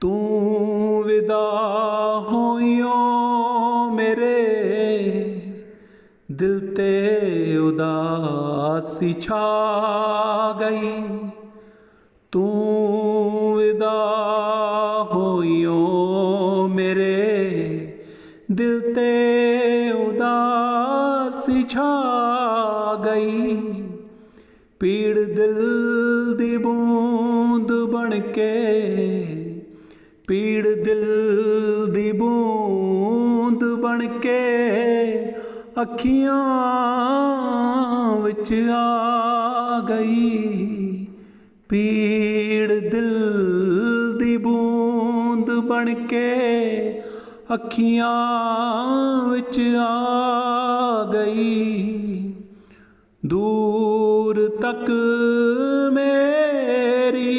ਤੂੰ ਵਿਦਾ ਹੋਇਓ ਮੇਰੇ ਦਿਲ ਤੇ ਉਦਾਸੀ ਛਾ ਗਈ। ਤੂੰ ਵਿਦਾ ਹੋਇਓ ਮੇਰੇ ਦਿਲ ਤੇ ਉਦਾਸੀ ਛਾ ਗਈ। ਪੀੜ ਦਿਲ ਦੀ ਬੂੰਦ ਬਣ ਕੇ ਪੀੜ ਦਿਲ ਦੀ ਬੂੰਦ ਬਣ ਕੇ ਅੱਖੀਆਂ ਵਿੱਚ ਆ ਗਈ। ਪੀੜ ਦਿਲ ਦੀ ਬੂੰਦ ਬਣ ਕੇ ਅੱਖੀਆਂ ਵਿੱਚ ਆ ਗਈ। ਦੂਰ ਤੱਕ ਮੇਰੀ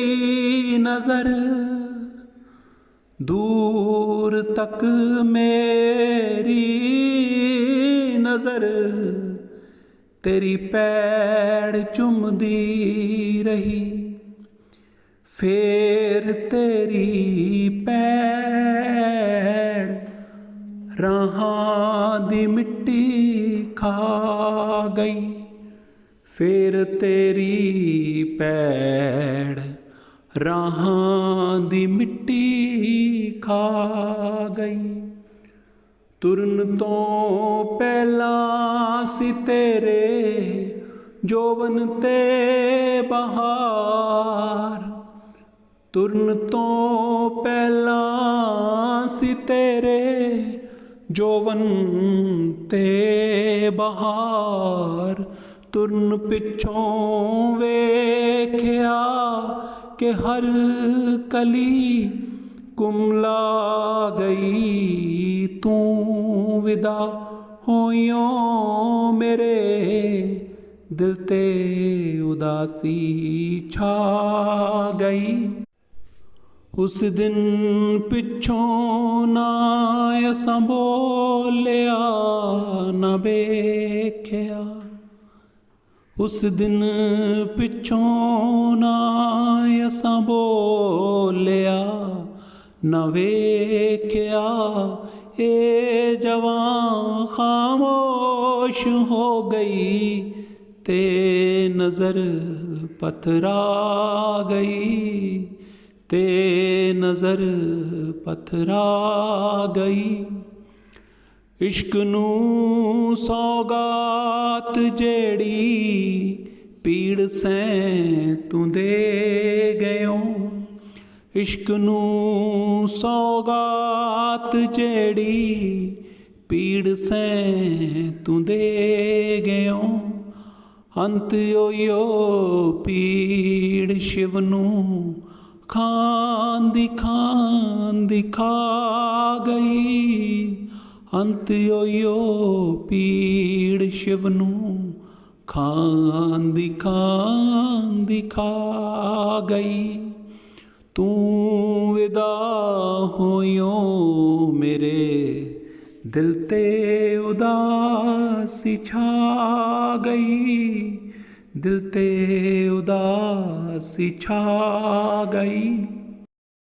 ਨਜ਼ਰ ਦੂਰ ਤੱਕ ਮੇਰੀ ਨਜ਼ਰ ਤੇਰੀ ਪੈੜ ਚੁੰਮਦੀ ਰਹੀ। ਫੇਰ ਤੇਰੀ ਪੈੜ ਰਾਹਾਂ ਦੀ ਮਿੱਟੀ ਖਾ ਗਈ। ਫੇਰ ਤੇਰੀ ਪੈੜ ਰਾਹਾਂ ਦੀ ਮਿੱਟੀ ਖਾ ਗਈ। ਤੁਰਨ ਤੋਂ ਪਹਿਲਾਂ ਸੀ ਤੇਰੇ ਜੋਵਨ ਤੇ ਬਹਾਰ। ਤੁਰਨ ਤੋਂ ਪਹਿਲਾਂ ਸੀ ਤੇਰੇ ਜੋਵਨ ਤੇ ਬਹਾਰ। ਤੁਰਨ ਪਿੱਛੋਂ ਵੇਖਿਆ ਕਿ ਹਰ ਕਲੀ ਕੁਮਲਾ ਗਈ ਤੂੰ ਵਿਦਾ ਹੋਇਓ ਮੇਰੇ ਦਿਲ ਤੇ ਉਦਾਸੀ ਛਾ ਗਈ। ਉਸ ਦਿਨ ਪਿੱਛੋਂ ਨਾ ਅਸਾਂ ਬੋਲਿਆ, ਨਾ ਵੇਖਿਆ। ਉਸ ਦਿਨ ਪਿੱਛੋਂ ਨਾ ਅਸਾਂ ਬੋਲਿਆ, ਨਾ ਵੇਖਿਆ ਏ ਜਵਾਂ ਖਾਮੋਸ਼ ਹੋ ਗਈ ਤੇ ਨਜ਼ਰ ਪਥਰਾ ਗਈ, ਤੇ ਨਜ਼ਰ ਪਥਰਾ ਗਈ। ਇਸ਼ਕ ਨੂੰ ਸੌਗਾਤ ਜਿਹੜੀ ਪੀੜ ਸੈਂ ਤੂੰ ਦੇ ਗਇਓ। ਇਸ਼ਕ ਨੂੰ ਸੌਗਾਤ ਜਿਹੜੀ ਪੀੜ ਸੈਂ ਤੂੰ ਦੇ ਗਇਓ। ਅੰਤ ਓਯੋ ਪੀੜ ਸ਼ਿਵ ਨੂੰ ਖਾਂਦੀ ਖਾਨ ਦਿਖਾ ਗਈ। ਅੰਤ ਓਯੋ ਪੀੜ ਸ਼ਿਵ ਨੂੰ ਖਾਂਦੀ ਖਾਂਦੀ ਖਾ ਗਈ। ਤੂੰ ਵਿਦਾ ਹੋਇਓ ਮੇਰੇ ਦਿਲ ਤੇ ਉਦਾਸੀ ਛਾ ਗਈ। ਦਿਲ ਤੇ ਉਦਾਸੀ ਛਾ ਗਈ।